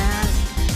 ม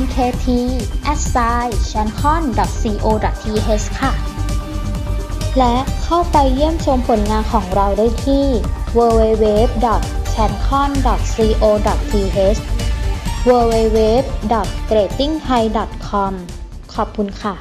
mkt s i c h a n c o n co th ค่ะ และเข้าไปเยี่ยมชมผลงานของเราได้ที่ www.chancon.co.th www.gradingthai.com ขอบคุณค่ะ